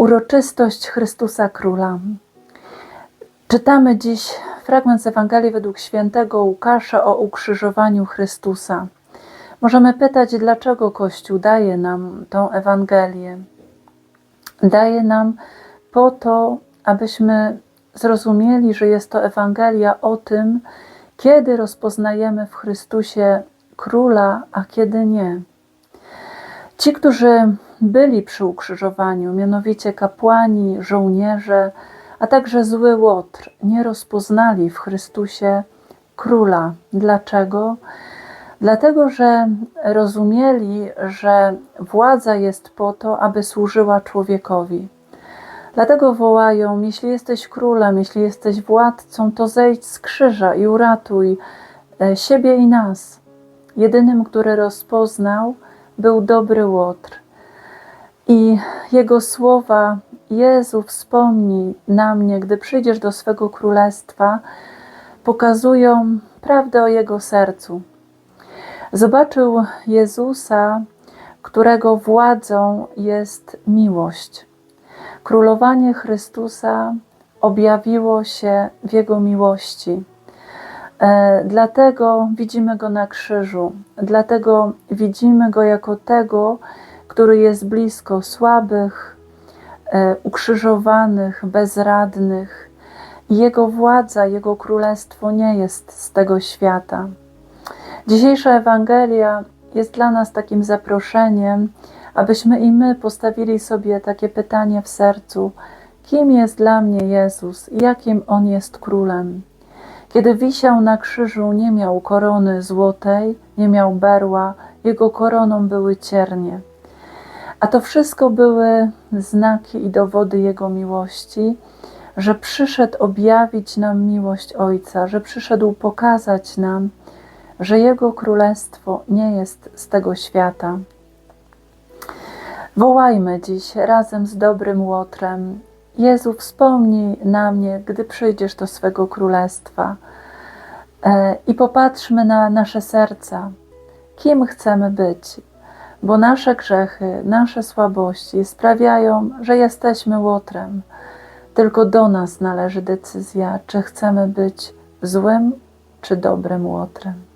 Uroczystość Chrystusa Króla. Czytamy dziś fragment z Ewangelii według świętego Łukasza o ukrzyżowaniu Chrystusa. Możemy pytać, dlaczego Kościół daje nam tą Ewangelię. Daje nam po to, abyśmy zrozumieli, że jest to Ewangelia o tym, kiedy rozpoznajemy w Chrystusie Króla, a kiedy nie. Ci, którzy byli przy ukrzyżowaniu, mianowicie kapłani, żołnierze, a także zły łotr, nie rozpoznali w Chrystusie króla. Dlaczego? Dlatego, że rozumieli, że władza jest po to, aby służyła człowiekowi. Dlatego wołają: Jeśli jesteś królem, jeśli jesteś władcą, to zejdź z krzyża i uratuj e, siebie i nas. Jedynym, który rozpoznał, był dobry łotr. I jego słowa: Jezu, wspomnij na mnie, gdy przyjdziesz do swego królestwa, pokazują prawdę o jego sercu. Zobaczył Jezusa, którego władzą jest miłość. Królowanie Chrystusa objawiło się w jego miłości. E, Dlatego widzimy go na krzyżu, dlatego widzimy go jako tego, który jest blisko słabych, e, ukrzyżowanych, bezradnych. Jego władza, Jego królestwo nie jest z tego świata. Dzisiejsza Ewangelia jest dla nas takim zaproszeniem, abyśmy i my postawili sobie takie pytanie w sercu: kim jest dla mnie Jezus i jakim On jest królem? Kiedy wisiał na krzyżu, nie miał korony złotej, nie miał berła, jego koroną były ciernie. A to wszystko były znaki i dowody Jego miłości, że przyszedł objawić nam miłość Ojca, że przyszedł pokazać nam, że Jego królestwo nie jest z tego świata. Wołajmy dziś razem z dobrym łotrem: Jezu, wspomnij na mnie, gdy przyjdziesz do swego królestwa. E, I popatrzmy na nasze serca, kim chcemy być, bo nasze grzechy, nasze słabości sprawiają, że jesteśmy łotrem. Tylko do nas należy decyzja, czy chcemy być złym czy dobrym łotrem.